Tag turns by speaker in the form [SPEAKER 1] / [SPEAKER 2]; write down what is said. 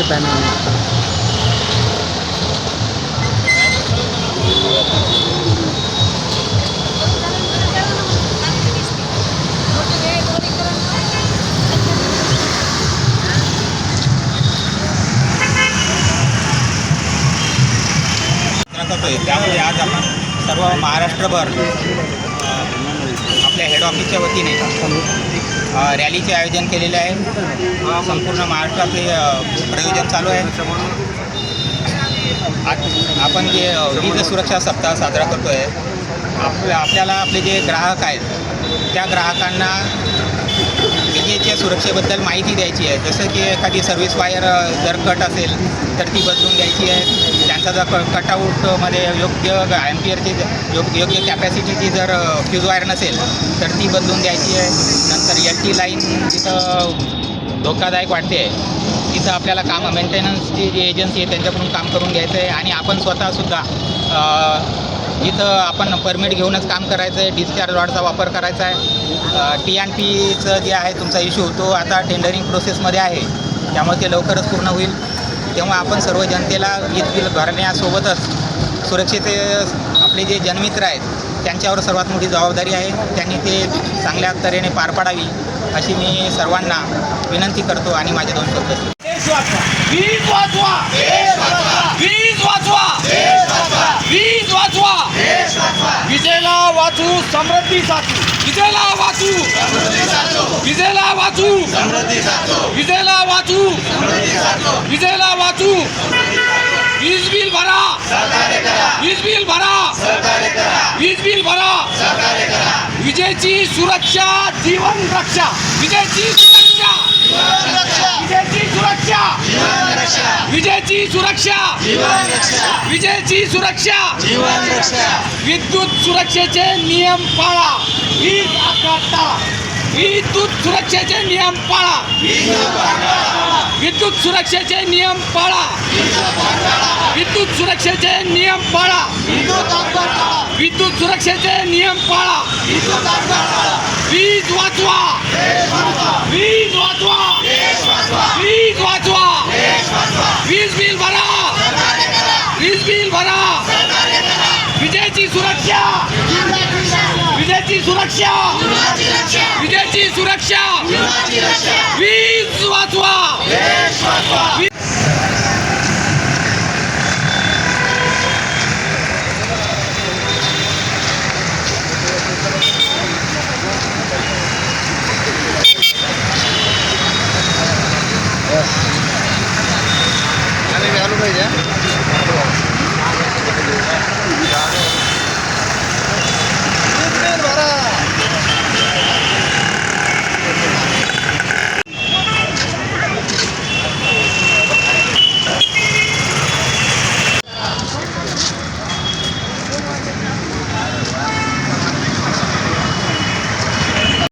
[SPEAKER 1] सोलरचे panel
[SPEAKER 2] करतोय त्यामुळे आज आपण सर्व महाराष्ट्रभर आपल्या हेड ऑफिसच्या वतीने रॅलीचे आयोजन केलेले आहे. संपूर्ण महाराष्ट्रात हे प्रयोजन चालू आहे. आपण जे वीज सुरक्षा सप्ताह साजरा करतो आहे आपल्या आपल्याला आपले जे ग्राहक आहेत त्या ग्राहकांना विजेच्या सुरक्षेबद्दल माहिती द्यायची आहे. जसं की एखादी सर्व्हिस वायर जर कट असेल तर ती बदलून द्यायची आहे. त्यांचा जर क कटआउटमध्ये योग्य ॲम्पियरची योग्य योग्य कॅपॅसिटीची जर फ्यूज वायर नसेल तर ती बदलून द्यायची आहे. नंतर एल टी लाईन जिथं धोकादायक वाटते आहे तिथं आपल्याला काम मेंटेनन्सची जी एजन्सी आहे त्यांच्याकडून काम करून घ्यायचं आहे. आणि आपण स्वतःसुद्धा इथं आपण परमिट घेऊनच काम करायचं आहे डिस्चार्ज रॉडचा वापर करायचा आहे. टी एन पीचं जे आहे तुमचा इश्यू तो आता टेंडरिंग प्रोसेसमध्ये आहे. त्यामुळे ते लवकरच पूर्ण होईल. तेव्हा आपण सर्व जनतेला वीज बिल भरण्यासोबतच सुरक्षेचे आपले जे जनमित्र आहेत त्यांच्यावर सर्वात मोठी जबाबदारी आहे. त्यांनी ते चांगल्या तऱ्हेने पार पाडावी अशी मी सर्वांना विनंती करतो आणि माझे दोन शब्द
[SPEAKER 3] वीज वाचवा. वीज वाचवा. वीज वाचवा. विजेला वाचू समृद्धी साचू विजेला वाचू. विजेला वाचू. विजेला वाचू. विजेला वाचू. वीज बिल भरा. वीज बिल भरा. वीज बिल भरा. विजेची सुरक्षा जीवन रक्षा. विजेची सुरक्षा. विजेची सुरक्षा. विजेची सुरक्षा. विजेची सुरक्षा. विद्युत सुरक्षेचे नियम पाळा. वीज आकारता. विद्युत सुरक्षेचे नियम पाळा. विद्युत सुरक्षेचे नियम पाळा. विद्युत सुरक्षेचे नियम पाळा. विद्युत सुरक्षेचे नियम पाळा. वीज वाचवा. वीज वाचवा. वीज वाचवा. वीज बिल भरा. वीज बिल भरा. विजेची सुरक्षा. विजेची सुरक्षा. 你出来嫖？女子哇抓？